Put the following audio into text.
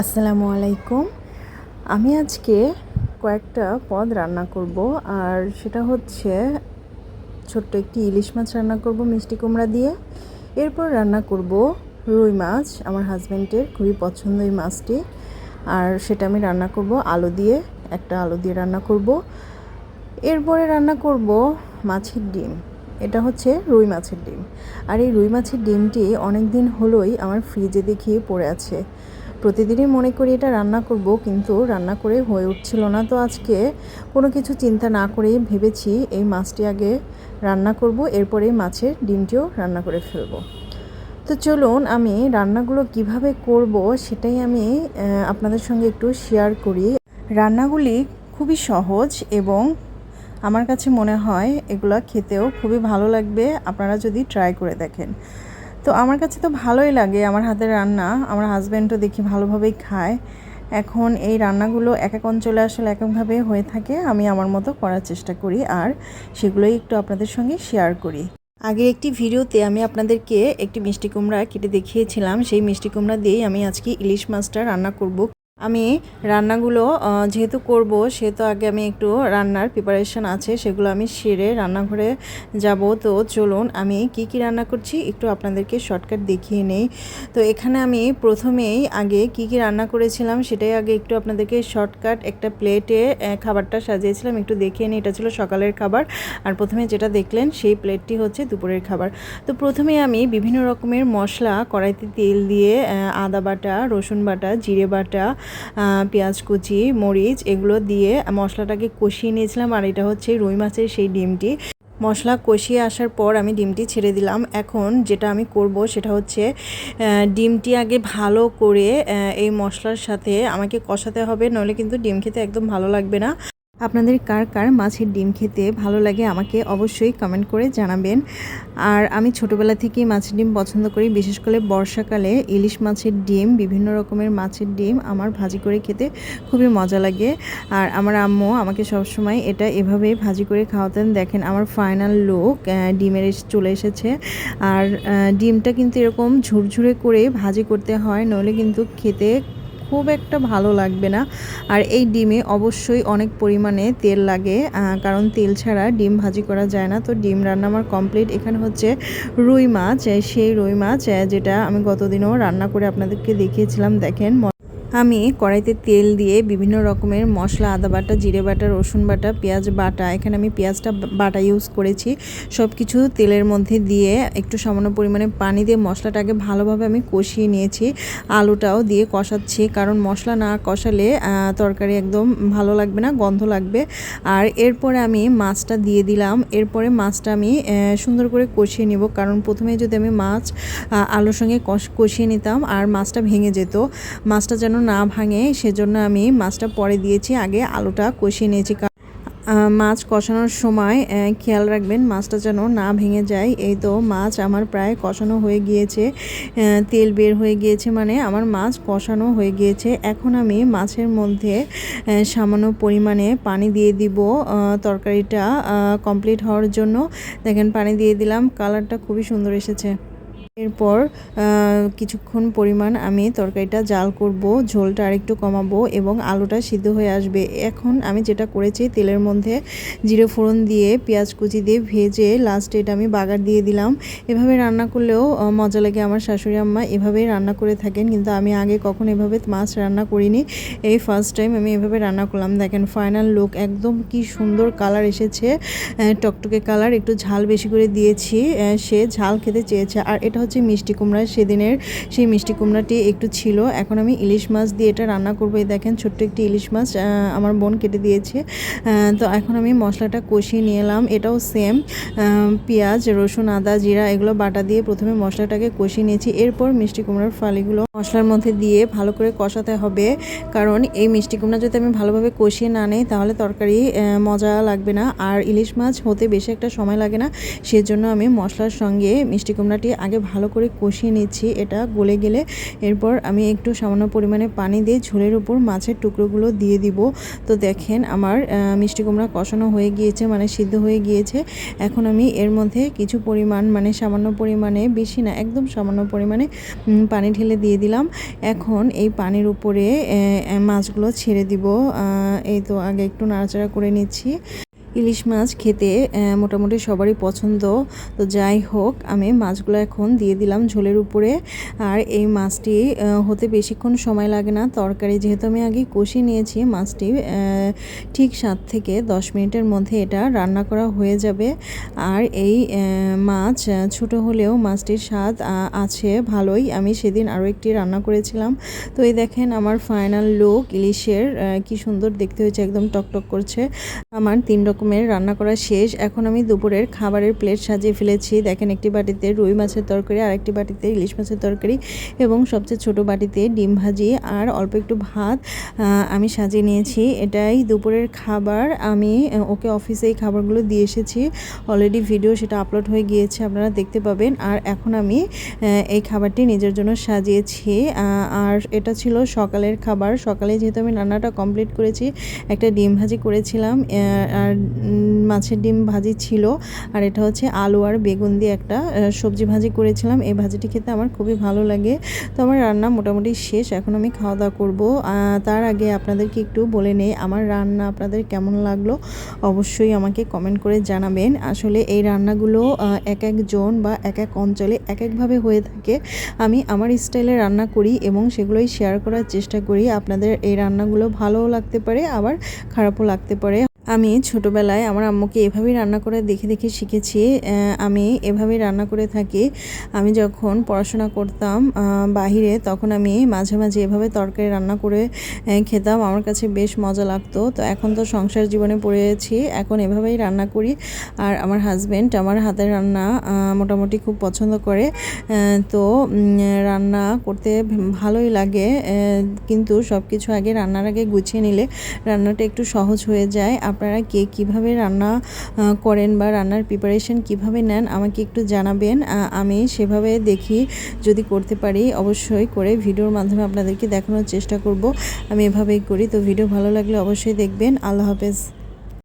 আসসালামু আলাইকুম। আমি আজকে কয়েকটা পদ রান্না করব, আর সেটা হচ্ছে ছোট্ট একটি ইলিশ মাছ রান্না করব মিষ্টি কুমড়া দিয়ে। এরপর রান্না করব রুই মাছ, আমার হাজব্যান্ডের খুবই পছন্দ মাছটি। আর সেটা আমি রান্না করব আলু দিয়ে, একটা আলু দিয়ে রান্না করব। এরপরে রান্না করব মাছের ডিম, এটা হচ্ছে রুই মাছের ডিম। আর এই রুই মাছের ডিমটি অনেক দিন হলোই আমার ফ্রিজে দেখিয়ে পড়ে আছে। প্রতিদিনই মনে করি এটা রান্না করব, কিন্তু রান্না করে হয়ে উঠছিল না। তো আজকে কোনো কিছু চিন্তা না করে ভেবেছি এই মাছটি আগে রান্না করব, এরপরে মাছের ডিমটিও রান্না করে ফেলব। তো চলুন আমি রান্নাগুলো কীভাবে করব সেটাই আমি আপনাদের সঙ্গে একটু শেয়ার করি। রান্নাগুলি খুবই সহজ এবং আমার কাছে মনে হয় এগুলো খেতেও খুবই ভালো লাগবে। আপনারা যদি ট্রাই করে দেখেন। তো আমার কাছে তো ভালোই লাগে আমার হাতের রান্না। আমার হাজব্যান্ডও দেখি ভালোভাবেই খায়। এখন এই রান্নাগুলো এক এক অঞ্চলে আসলে একভাবে হয়ে থাকে, আমি আমার মতো করার চেষ্টা করি আর সেগুলোই একটু আপনাদের সঙ্গে শেয়ার করি। আগে একটি ভিডিওতে আমি আপনাদেরকে একটি মিষ্টি কুমড়া কেটে দেখিয়েছিলাম। সেই মিষ্টি কুমড়া দিয়েই আমি আজকে ইলিশ মাছটা রান্না করব। আমি রান্নাগুলো যেহেতু করব, সেহেতু আগে আমি একটু রান্নার প্রিপারেশন আছে, সেগুলো আমি সেরে রান্নাঘরে যাব। তো চলুন, আমি কি কি রান্না করছি একটু আপনাদেরকে শর্টকাট দেখিয়ে নেই। তো এখানে আমি প্রথমেই আগে কি কি রান্না করেছিলাম, সেটাই আগে একটু আপনাদেরকে শর্টকাট একটা প্লেটে খাবারটা সাজিয়েছিলাম, একটু দেখিয়ে নিই। এটা ছিল সকালের খাবার, আর প্রথমে যেটা দেখলেন, সেই প্লেটটি হচ্ছে দুপুরের খাবার। তো প্রথমে আমি বিভিন্ন রকমের মশলা, কড়াইতে তেল দিয়ে আদা বাটা, রসুন বাটা, জিরে বাটা পেঁয়াজ, কুচি, মরিচ এগুলো দিয়ে মশলাটাকে কষিয়ে নিয়েছিলাম আর এটা হচ্ছে রুই মাছের সেই ডিমটি। মশলা কষিয়ে আসার পর আমি ডিমটি ছেড়ে দিলাম। এখন যেটা আমি করব সেটা হচ্ছে ডিমটি আগে ভালো করে এই মশলার সাথে আমাকে কষাতে হবে, নইলে কিন্তু ডিম খেতে একদম ভালো লাগবে না। আপনাদের কার কার মাছের ডিম খেতে ভালো লাগে আমাকে অবশ্যই কমেন্ট করে জানাবেন। আর আমি ছোটোবেলা থেকেই মাছের ডিম পছন্দ করি, বিশেষ করে বর্ষাকালে ইলিশ মাছের ডিম, বিভিন্ন রকমের মাছের ডিম আমার ভাজি করে খেতে খুবই মজা লাগে। আর আমার আম্মু আমাকে সবসময় এটা এভাবে ভাজি করে খাওয়াতেন। দেখেন আমার ফাইনাল লুক ডিমের চলে এসেছে। আর ডিমটা কিন্তু এরকম ঝুরঝুরে করে ভাজি করতে হয়, নইলে কিন্তু খেতে খুব একটা ভালো লাগবে না। আর এই ডিমে অবশ্যই অনেক পরিমাণে তেল লাগে কারণ তেল ছাড়া ডিম ভাজি করা যায় না। তো ডিম রান্না আমার কমপ্লিট এখানে হচ্ছে রুই মাছ সেই রুই মাছ যেটা আমি গতদিনও রান্না করে আপনাদেরকে দেখিয়েছিলাম, দেখেন আমি কড়াইতে তেল দিয়ে বিভিন্ন রকমের মশলা, আদা বাটা, জিরে বাটা, রসুন বাটা, পেঁয়াজ বাটা, এখানে আমি পেঁয়াজটা বাটা ইউজ করেছি। সব কিছু তেলের মধ্যে দিয়ে একটু সামান্য পরিমাণে পানি দিয়ে মশলাটাকে ভালোভাবে আমি কষিয়ে নিয়েছি। আলুটাও দিয়ে কষাচ্ছি, কারণ মশলা না কষালে তরকারি একদম ভালো লাগবে না, গন্ধ লাগবে। আর এরপরে আমি মাছটা দিয়ে দিলাম। এরপরে মাছটা আমি সুন্দর করে কষিয়ে নিব, কারণ প্রথমে যদি আমি মাছ আলুর সঙ্গে কষিয়ে নিতাম আর মাছটা ভেঙে যেত, মাছটা যেন না ভাঙে, সেজন্য আমি মাছটা পরে দিয়েছি। আগে আলুটা কষিয়ে নিয়েছি মাছ কষানোর সময় খেয়াল রাখবেন মাছটা যেন না ভেঙে যায়। এই তো মাছ আমার প্রায় কষানো হয়ে গিয়েছে তেল বের হয়ে গিয়েছে মানে আমার মাছ কষানো হয়ে গিয়েছে। এখন আমি মাছের মধ্যে সামান্য পরিমাণে পানি দিয়ে দিব তরকারিটা কমপ্লিট হওয়ার জন্য। দেখেন পানি দিয়ে দিলাম কালারটা খুবই সুন্দর এসেছে। এরপর কিছুক্ষণ পরিমাণ আমি তরকারিটা জাল করব, ঝোলটা আরেকটু কমাবো এবং আলুটা সিদ্ধ হয়ে আসবে। এখন আমি যেটা করেছি, তেলের মধ্যে জিরে ফোড়ন দিয়ে পেঁয়াজ কুচি দিয়ে ভেজে লাস্টে এটা আমি বাগার দিয়ে দিলাম। এভাবে রান্না করলেও মজা লাগে। আমার শাশুড়ি আম্মা এভাবেই রান্না করে থাকেন, কিন্তু আমি আগে কখন এভাবে মাছ রান্না করিনি। এই ফার্স্ট টাইম আমি এভাবে রান্না করলাম। দেখেন ফাইনাল লুক একদম কি সুন্দর কালার এসেছে। টকটকে কালার একটু ঝাল বেশি করে দিয়েছি। সে ঝাল খেতে চেয়েছে। আর এটা হচ্ছে মিষ্টি কুমড়া। সেদিনের সেই মিষ্টি কুমড়াটি একটু ছিল। এখন আমি ইলিশ মাছ দিয়ে এটা রান্না করব। এই দেখেন, ছোট্ট একটি ইলিশ মাছ আমার বোন কেটে দিয়েছে। তো এখন আমি মশলাটা কষিয়ে নিয়ে এলাম। এটাও সেম পেঁয়াজ, রসুন, আদা, জিরা, এগুলো বাটা দিয়ে প্রথমে মশলাটাকে কষিয়ে নিয়েছি। এরপর মিষ্টি কুমড়ার ফালিগুলো মশলার মধ্যে দিয়ে ভালো করে কষাতে হবে। কারণ এই মিষ্টি কুমড়া যদি আমি ভালোভাবে কষিয়ে না নেই, তাহলে তরকারি মজা লাগবে না। আর ইলিশ মাছ হতে বেশি একটা সময় লাগে না। সেজন্য আমি মশলার সঙ্গে মিষ্টি কুমড়াটি আগে ভালো করে কষিয়ে নিচ্ছি। এটা গলে গেলে এরপর আমি একটু সামান্য পরিমাণে পানি দিয়ে ঝোলের উপর মাছের টুকরোগুলো দিয়ে দিব। তো দেখেন আমার মিষ্টি কুমড়া কষানো হয়ে গিয়েছে মানে সিদ্ধ হয়ে গিয়েছে। এখন আমি এর মধ্যে কিছু পরিমাণ মানে সামান্য পরিমাণে, বেশি না, একদম সামান্য পরিমাণে পানি ঢেলে দিয়ে দিলাম। এখন এই পানির উপরে মাছগুলো ছেড়ে দিব। এই তো আগে একটু নাড়াচাড়া করে নিচ্ছি। ইলিশ মাছ খেতে মোটামুটি সবারই পছন্দ। তো যাই হোক, আমি মাছগুলো এখন দিয়ে দিলাম ঝোলের উপরে। আর এই মাছটি হতে বেশিক্ষণ সময় লাগে না। তরকারি যেহেতু আমি আগে কষিয়ে নিয়েছি, মাছটি ঠিক সাত থেকে দশ মিনিটের মধ্যে এটা রান্না করা হয়ে যাবে। আর এই মাছ ছোট হলেও মাছটির স্বাদ আছে ভালোই। আমি সেদিন আরও একটি রান্না করেছিলাম। তো এই দেখেন আমার ফাইনাল লুক ইলিশের কি সুন্দর দেখতে হয়েছে, একদম টকটক করছে। আমার তিন রকমের রান্না করা শেষ। এখন আমি দুপুরের খাবারের প্লেট সাজিয়ে ফেলেছি। দেখেন একটি বাটিতে রুই মাছের তরকারি আর একটি বাটিতে ইলিশ মাছের তরকারি এবং সবচেয়ে ছোট বাটিতে ডিম ভাজি আর অল্প একটু ভাত আমি সাজিয়ে নিয়েছি। এটাই দুপুরের খাবার। আমি ওকে অফিসে এই খাবারগুলো দিয়ে এসেছি। অলরেডি ভিডিও সেটা আপলোড হয়ে গিয়েছে, আপনারা দেখতে পাবেন। আর এখন আমি এই খাবারটি নিজের জন্য সাজিয়েছি। আর এটা ছিল সকালের খাবার। সকালে যেহেতু আমি রান্নাটা কমপ্লিট করেছি, একটা ডিম ভাজি করেছিলাম আর মাছের ডিম ভাজি ছিল, আর এটা হচ্ছে আলু আর বেগুন দিয়ে একটা সবজি ভাজি করেছিলাম। এই ভাজিটি খেতে আমার খুবই ভালো লাগে। তো আমার রান্না মোটামুটি শেষ, এখন আমি খাওয়া দাওয়া করব। তার আগে আপনাদেরকে একটু বলে নেই, আমার রান্না আপনাদের কেমন লাগল অবশ্যই আমাকে কমেন্ট করে জানাবেন। আসলে এই রান্নাগুলো এক এক জন বা এক এক অঞ্চলে এক একভাবে হয়ে থাকে। আমি আমার স্টাইলে রান্না করি এবং সেগুলোই শেয়ার করার চেষ্টা করি। আপনাদের এই রান্নাগুলো ভালোও লাগতে পারে, আবার খারাপও লাগতে পারে। আমি ছোটোবেলায় আমার আম্মুকে এভাবেই রান্না করে দেখে দেখে শিখেছি আমি এভাবেই রান্না করে থাকি। আমি যখন পড়াশোনা করতাম বাহিরে তখন আমি মাঝে মাঝে এভাবে তরকারি রান্না করে খেতাম। আমার কাছে বেশ মজা লাগতো। তো এখন তো সংসার জীবনে পড়েছি, এখন এভাবেই রান্না করি। আর আমার হাজব্যান্ড আমার হাতের রান্না মোটামুটি খুব পছন্দ করে। তো রান্না করতে ভালোই লাগে কিন্তু সব কিছু আগে রান্নার আগে গুছিয়ে নিলে রান্নাটা একটু সহজ হয়ে যায়। আপনারা কে কীভাবে রান্না করেন বা রান্নার প্রিপারেশন কীভাবে নেন আমাকে একটু জানাবেন। আমি সেভাবে দেখি, যদি করতে পারি অবশ্যই করে ভিডিওর মাধ্যমে আপনাদেরকে দেখানোর চেষ্টা করব। আমি এভাবেই করি, তো ভিডিও ভালো লাগলে অবশ্যই দেখবেন। আল্লাহ হাফেজ।